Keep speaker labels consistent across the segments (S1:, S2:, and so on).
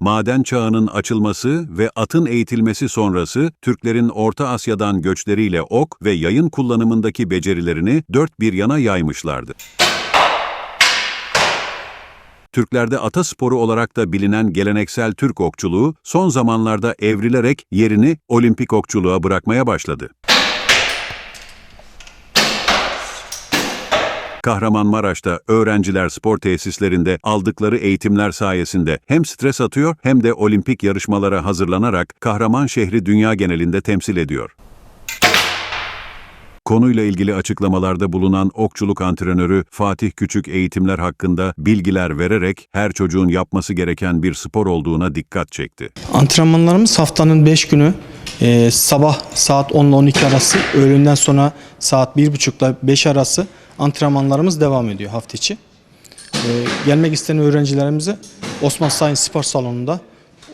S1: maden çağının açılması ve atın eğitilmesi sonrası Türklerin Orta Asya'dan göçleriyle ok ve yayın kullanımındaki becerilerini dört bir yana yaymışlardı. Türklerde atasporu olarak da bilinen geleneksel Türk okçuluğu son zamanlarda evrilerek yerini olimpik okçuluğa bırakmaya başladı. Kahramanmaraş'ta öğrenciler spor tesislerinde aldıkları eğitimler sayesinde hem stres atıyor hem de olimpik yarışmalara hazırlanarak kahraman şehri dünya genelinde temsil ediyor. Konuyla ilgili açıklamalarda bulunan okçuluk antrenörü Fatih Küçük eğitimler hakkında bilgiler vererek her çocuğun yapması gereken bir spor olduğuna dikkat çekti.
S2: Antrenmanlarımız haftanın 5 günü e, sabah saat 10 ile 12 arası, öğleden sonra saat 1.30 ile 5 arası antrenmanlarımız devam ediyor hafta içi. E, gelmek isteyen öğrencilerimizi Osman Sayın Spor Salonu'nda,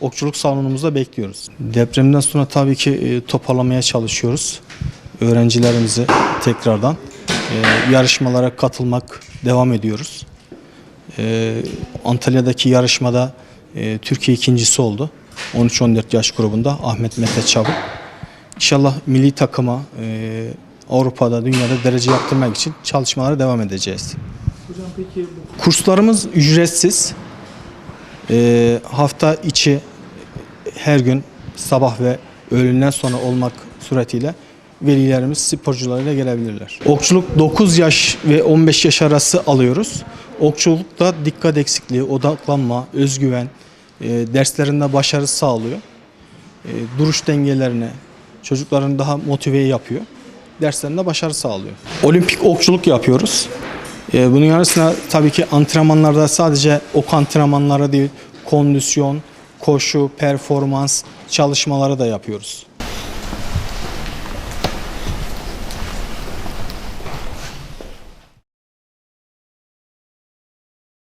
S2: okçuluk salonumuzda bekliyoruz. Depremden sonra tabii ki e, toparlamaya çalışıyoruz. Öğrencilerimizi tekrardan e, yarışmalara katılmak devam ediyoruz. E, Antalya'daki yarışmada e, Türkiye ikincisi oldu. 13-14 yaş grubunda Ahmet Mete Çabuk. İnşallah milli takıma e, Avrupa'da, dünyada derece yaptırmak için çalışmalara devam edeceğiz. Kurslarımız ücretsiz. E, hafta içi her gün sabah ve öğleden sonra olmak suretiyle velilerimiz sporcularıyla gelebilirler. Okçuluk 9 yaş ve 15 yaş arası alıyoruz. Okçulukta dikkat eksikliği, odaklanma, özgüven, derslerinde başarı sağlıyor. E, duruş dengelerini çocukların daha motive yapıyor. Derslerinde başarı sağlıyor. Olimpik okçuluk yapıyoruz. E, bunun yanı sıra tabii ki antrenmanlarda sadece ok antrenmanları değil, kondisyon, koşu, performans çalışmaları da yapıyoruz.